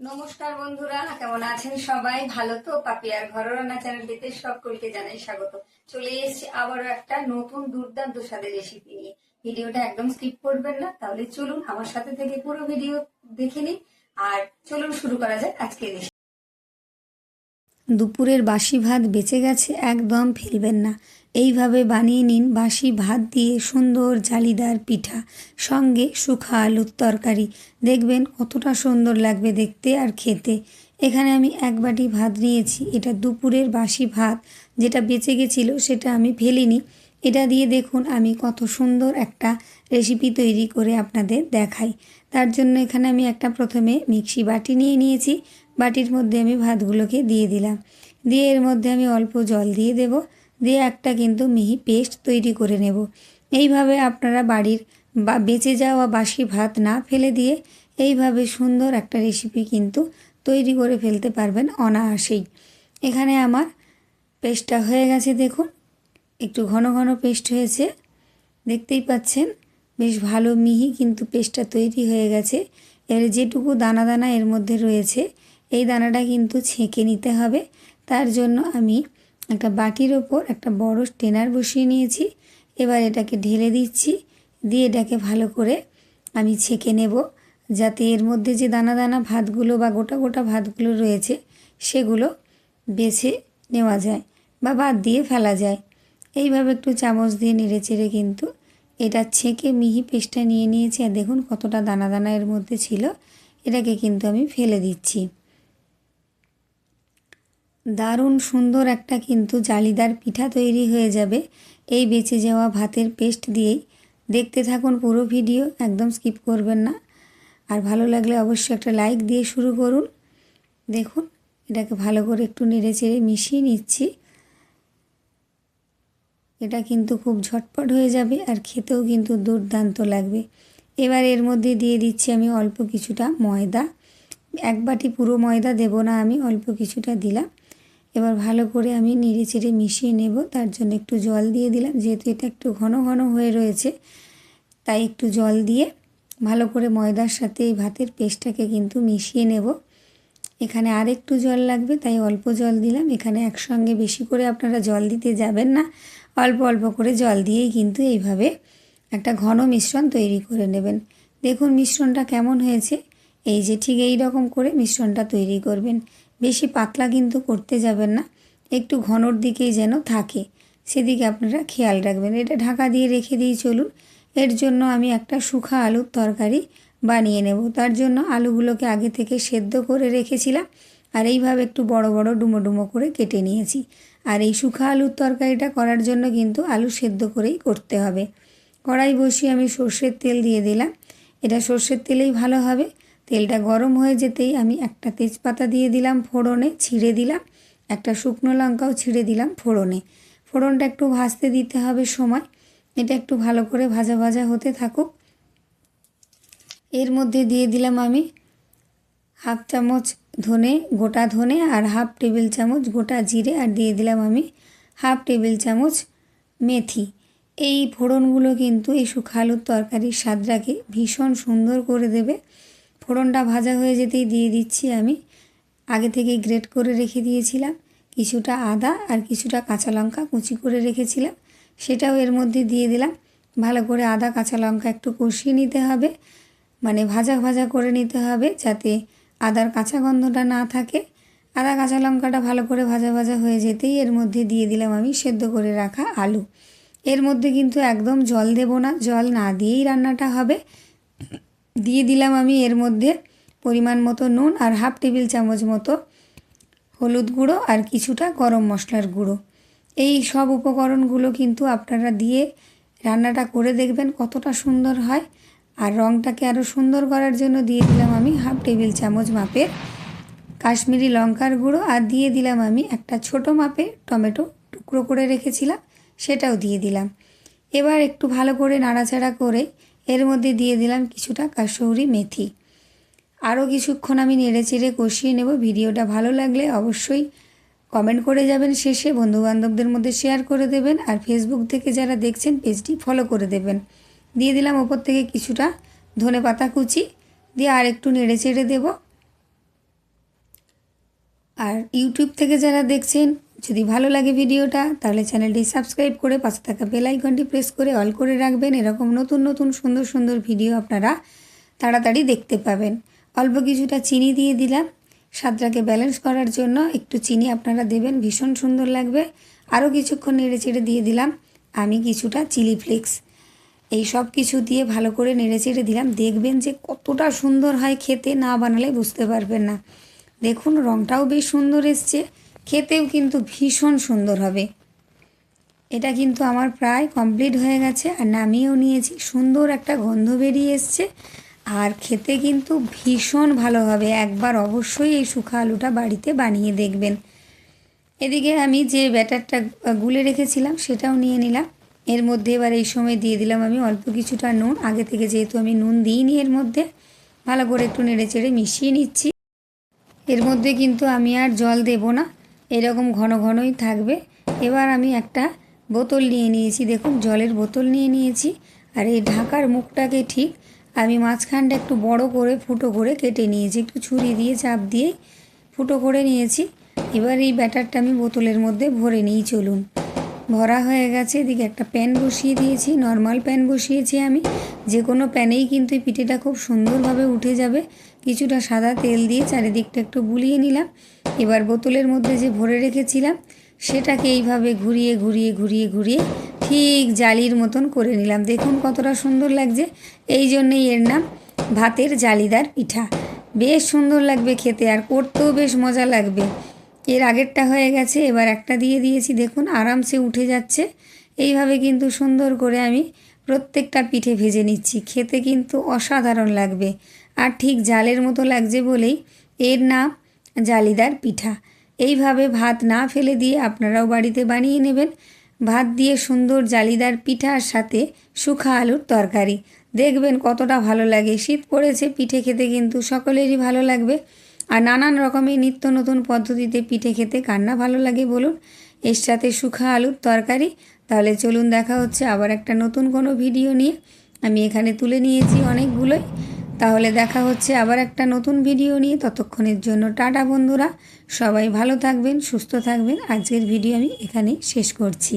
নমস্কার বন্ধুরা, কেমন আছেন সবাই? ভালো তো? পাপিয়ার ঘরোয়া রান্না চ্যানেলটিতে সকলকে জানাই স্বাগত। চলে এসেছি আবারও একটা নতুন দুর্দান্ত স্বাদের রেসিপি নিয়ে। ভিডিওটা একদম স্কিপ করবেন না, তাহলে চলুন আমার সাথে থেকে পুরো ভিডিও দেখে নিন আর চলুন শুরু করা যাক আজকের রেসিপি দুপুরের বাসি ভাত বেঁচে গেছে, একদম ফেলবেন না। এইভাবে বানিয়ে নিন বাসি ভাত দিয়ে সুন্দর জালিদার পিঠা, সঙ্গে শুখা আলুর তরকারি। দেখবেন কতটা সুন্দর লাগবে দেখতে আর খেতে। এখানে আমি এক বাটি ভাত নিয়েছি, এটা দুপুরের বাসি ভাত। যেটা বেঁচে গেছিল সেটা আমি ফেলিনি। এটা দিয়ে দেখুন আমি কত সুন্দর একটা রেসিপি তৈরি করে আপনাদের দেখাই। তার জন্য এখানে আমি একটা প্রথমে মিক্সি বাটি নিয়ে নিয়েছি। বাটির মধ্যে আমি ভাতগুলোকে দিয়ে দিলাম। দিয়ে এর মধ্যে আমি অল্প জল দিয়ে দেব। দিয়ে একটা কিন্তু মিহি পেস্ট তৈরি করে নেব। এইভাবে আপনারা বাড়ির বা বেঁচে যাওয়া বাসি ভাত না ফেলে দিয়ে এইভাবে সুন্দর একটা রেসিপি কিন্তু তৈরি করে ফেলতে পারবেন অনায়াসেই। এখানে আমার পেস্টটা হয়ে গেছে দেখুন। একটু ঘন ঘন পেস্ট হয়েছে। দেখতেই পাচ্ছেন, বেশ ভালো মিহি কিন্তু পেস্টটা তৈরি হয়ে গেছে। এর যেটুকু দানা দানা এর মধ্যে রয়েছে, এই দানাটা কিন্তু ছেঁকে নিতে হবে। তার জন্য আমি একটা বাটির ওপর একটা বড় স্টেনার বসিয়ে নিয়েছি। এবার এটাকে ঢেলে দিচ্ছি। দিয়ে এটাকে ভালো করে আমি ছেঁকে নেব, যাতে এর মধ্যে যে দানা দানা ভাতগুলো বা গোটা গোটা ভাতগুলো রয়েছে, সেগুলো বেছে নেওয়া যায় বা বাদ দিয়ে ফেলা যায়। এইভাবে একটু চামচ দিয়ে নেড়ে চেড়ে কিন্তু এটা ছেঁকে মিহি পেস্টটা নিয়ে নিয়েছি। আর দেখুন কতটা দানা দানা এর মধ্যে ছিল। এটাকে কিন্তু আমি ফেলে দিচ্ছি। দারুণ সুন্দর একটা কিন্তু জালিদার পিঠা তৈরি হয়ে যাবে। এই বেঁচে যাওয়া ভাতের পেস্ট দিয়েই। দেখতে থাকুন পুরো ভিডিও, একদম স্কিপ করবেন না। আর ভালো লাগলে অবশ্যই একটা লাইক দিয়ে শুরু করুন। দেখুন, এটাকে ভালো করে একটু নেড়ে চেড়ে মিশিয়ে নিচ্ছি। এটা কিন্তু খুব ঝটপট হয়ে যাবে আর খেতেও কিন্তু দুর্দান্ত লাগবে। এবার এর মধ্যে দিয়ে দিচ্ছি আমি অল্প কিছুটা ময়দা। এক বাটি পুরো ময়দা দেব না আমি, অল্প কিছুটা দিলাম। এবার ভালো করে আমি নেড়ে চেড়ে মিশিয়ে নেব। তার জন্য একটু জল দিয়ে দিলাম। যেহেতু এটা একটু ঘন ঘন হয়ে রয়েছে, তাই একটু জল দিয়ে ভালো করে ময়দার সাথে এই ভাতের পেস্টটাকে কিন্তু মিশিয়ে নেব। এখানে আর একটু জল লাগবে, তাই অল্প জল দিলাম। এখানে একসঙ্গে বেশি করে আপনারা জল দিতে যাবেন না। অল্প অল্প করে জল দিয়েই কিন্তু এইভাবে একটা ঘন মিশ্রণ তৈরি করে নেবেন। দেখুন মিশ্রণটা কেমন হয়েছে। এই যে ঠিক এই রকম করে মিশ্রণটা তৈরি করবেন। বেশি পাতলা কিন্তু করতে যাবেন না। একটু ঘনর দিকেই যেন থাকে। সেদিকে আপনারা খেয়াল রাখবেন। এটা ঢাকা দিয়ে রেখে দিই চলুন। এর জন্য আমি একটা শুখা আলুর তরকারি বানিয়ে নেব। তার জন্য আলুগুলোকে আগে থেকে সেদ্ধ করে রেখেছিলাম। আর এইভাবে একটু বড় বড় ডুমো ডুমো করে কেটে নিয়েছি। আর এই শুখা আলুর তরকারিটা করার জন্য কিন্তু আলু সেদ্ধ করেই করতে হবে। কড়াই বসিয়ে আমি সর্ষের তেল দিয়ে দিলাম। এটা সর্ষের তেলেই ভালো হবে। তেলটা গরম হয়ে যেতেই আমি একটা তেজপাতা দিয়ে দিলাম ফোড়নে, ছিঁড়ে দিলাম। একটা শুকনো লঙ্কাও ছিঁড়ে দিলাম ফোড়নে। ফোড়নটা একটু ভাজতে দিতে হবে সময়। এটা একটু ভালো করে ভাজা ভাজা হতে থাকুক। এর মধ্যে দিয়ে দিলাম আমি হাফ চামচ ধনে, গোটা ধনে আর হাফ টেবিল চামচ গোটা জিরে আর দিয়ে দিলাম আমি হাফ টেবিল চামচ মেথি। এই ফোড়নগুলো কিন্তু এই শুকালুর তরকারির স্বাদটাকে ভীষণ সুন্দর করে দেবে। ফোড়নটা ভাজা হয়ে যেতেই দিয়ে দিচ্ছি আমি। আগে থেকেই গ্রেট করে রেখে দিয়েছিলাম। কিছুটা আদা আর কিছুটা কাঁচা লঙ্কা কুচি করে রেখেছিলাম। সেটাও এর মধ্যে দিয়ে দিলাম। ভালো করে আদা কাঁচা লঙ্কা একটু কষিয়ে নিতে হবে। মানে ভাজা ভাজা করে নিতে হবে যাতে আদার কাঁচা গন্ধটা না থাকে। আদা কাঁচা লঙ্কাটা ভালো করে ভাজা ভাজা হয়ে যেতেই এর মধ্যে দিয়ে দিলাম আমি সেদ্ধ করে রাখা আলু। এর মধ্যে কিন্তু একদম জল দেব না। জল না দিয়েই রান্নাটা হবে। দিয়ে দিলাম আমি এর মধ্যে পরিমাণ মতো নুন আর হাফ টেবিল চামচ মতো হলুদ গুঁড়ো আর কিছুটা গরম মশলার গুঁড়ো। এই সব উপকরণগুলো কিন্তু আপনারা দিয়ে রান্নাটা করে দেখবেন কতটা সুন্দর হয়। আর রঙটাকে আরও সুন্দর করার জন্য দিয়ে দিলাম আমি হাফ টেবিল চামচ মাপের কাশ্মীরি লঙ্কার গুঁড়ো আর দিয়ে দিলাম আমি একটা ছোট মাপের টমেটো টুকরো করে রেখেছিলাম, সেটাও দিয়ে দিলাম। এবার একটু ভালো করে নাড়াচাড়া করে এর মধ্যে দিয়ে দিলাম কিছুটা কাসৌরি মেথি। আরও কিছুক্ষণ আমি নেড়ে চেড়ে কষিয়ে নেব। ভিডিওটা ভালো লাগলে অবশ্যই কমেন্ট করে যাবেন শেষে। বন্ধুবান্ধবদের মধ্যে শেয়ার করে দেবেন আর ফেসবুক থেকে যারা দেখছেন, পেজটি ফলো করে দেবেন। দিয়ে দিলাম ওপর থেকে কিছুটা ধনে পাতা কুচি। দিয়ে আর একটু নেড়ে চেড়ে দেবো। আর ইউটিউব থেকে যারা দেখছেন যদি ভালো লাগে ভিডিওটা, তাহলে চ্যানেলটি সাবস্ক্রাইব করে পাশে থাকা বেল আইকনটি প্রেস করে অল করে রাখবেন। এরকম নতুন নতুন, সুন্দর সুন্দর ভিডিও আপনারা তাড়াতাড়ি দেখতে পাবেন। অল্প কিছুটা চিনি দিয়ে দিলাম। স্বাদটাকে ব্যালেন্স করার জন্য একটু চিনি আপনারা দেবেন, ভীষণ সুন্দর লাগবে। আরও কিছুক্ষণ নেড়ে চেড়ে দিয়ে দিলাম। আমি কিছুটা চিলি ফ্লেক্স। এই সব কিছু দিয়ে ভালো করে নেড়ে চেড়ে দিলাম। দেখবেন যে কতটা সুন্দর হয় খেতে, না বানালে বুঝতে পারবেন না। দেখুন রঙটাও বেশ সুন্দর এসছে। খেতেও কিন্তু ভীষণ সুন্দর হবে। এটা কিন্তু আমার প্রায় কমপ্লিট হয়ে গেছে আর নামিয়েও নিয়েছি। সুন্দর একটা গন্ধ বেরিয়ে এসছে আর খেতে কিন্তু ভীষণ ভালো হবে। একবার অবশ্যই এই শুকা আলুটা বাড়িতে বানিয়ে দেখবেন। এদিকে আমি যে ব্যাটারটা গুলে রেখেছিলাম সেটাও নিয়ে নিলাম। এর মধ্যে এবার এই সময় দিয়ে দিলাম আমি অল্প কিছুটা নুন। আগে থেকে যেহেতু আমি নুন দিইনি এর মধ্যে, ভালো করে একটু নেড়ে চেড়ে মিশিয়ে নিচ্ছি। এর মধ্যে কিন্তু আমি আর জল দেব না। এরকম ঘন ঘনই থাকবে। এবার আমি একটা বোতল নিয়ে নিয়েছি। দেখুন, জলের বোতল নিয়ে নিয়েছি। আর এই ঢাকার মুখটাকে ঠিক আমি মাঝখানটা একটু বড় করে ফুটো করে কেটে নিয়েছি। একটু ছুরি দিয়ে, চাপ দিয়ে ফুটো করে নিয়েছি। এবার এই ব্যাটারটা আমি বোতলের মধ্যে ভরে নিই, চলুন। ভরা হয়ে গেছে। এদিকে একটা প্যান বসিয়ে দিয়েছি। নর্মাল প্যান বসিয়েছি আমি। যে কোনো প্যানেই কিন্তু এই পিঠেটা খুব সুন্দরভাবে উঠে যাবে। কিছুটা সাদা তেল দিয়ে চারিদিকটা একটু বুলিয়ে নিলাম। এবার বোতলের মধ্যে যে ভরে রেখেছিলাম, সেটাকে এইভাবে ঘুরিয়ে ঘুরিয়ে ঘুরিয়ে ঘুরিয়ে ঠিক জালির মতন করে নিলাম। দেখুন কতটা সুন্দর লাগছে। এই জন্যেই এর নাম ভাতের জালিদার পিঠা। বেশ সুন্দর লাগবে খেতে আর করতেও বেশ মজা লাগবে। এর আগেরটা হয়ে গেছে, এবার একটা দিয়ে দিয়েছি। দেখুন আরামসে উঠে যাচ্ছে। এইভাবে কিন্তু সুন্দর করে আমি প্রত্যেকটা পিঠে ভেজে নিচ্ছি। খেতে কিন্তু অসাধারণ লাগবে। আর ঠিক জালের মতো লাগছে বলেই এর নাম জালিদার পিঠা। এইভাবে ভাত না ফেলে দিয়ে আপনারাও বাড়িতে বানিয়ে নেবেন। ভাত দিয়ে সুন্দর জালিদার পিঠার সাথে শুখা আলুর তরকারি। দেখবেন কতটা ভালো লাগে। শীত পড়েছে, পিঠে খেতে কিন্তু সকলেরই ভালো লাগবে। আর নানান রকমের নিত্য নতুন পদ্ধতিতে পিঠে খেতে কান্না ভালো লাগে বলুন। এর সাথে শুখা আলুর তরকারি। তাহলে চলুন দেখা হচ্ছে আবার একটা নতুন কোনো ভিডিও নিয়ে। আমি এখানে তুলে নিয়েছি অনেকগুলোই। তাহলে দেখা হচ্ছে আবার একটা নতুন ভিডিও নিয়ে। ততক্ষণের জন্য টাটা বন্ধুরা। সবাই ভালো থাকবেন, সুস্থ থাকবেন। আজকের ভিডিও আমি এখানে শেষ করছি।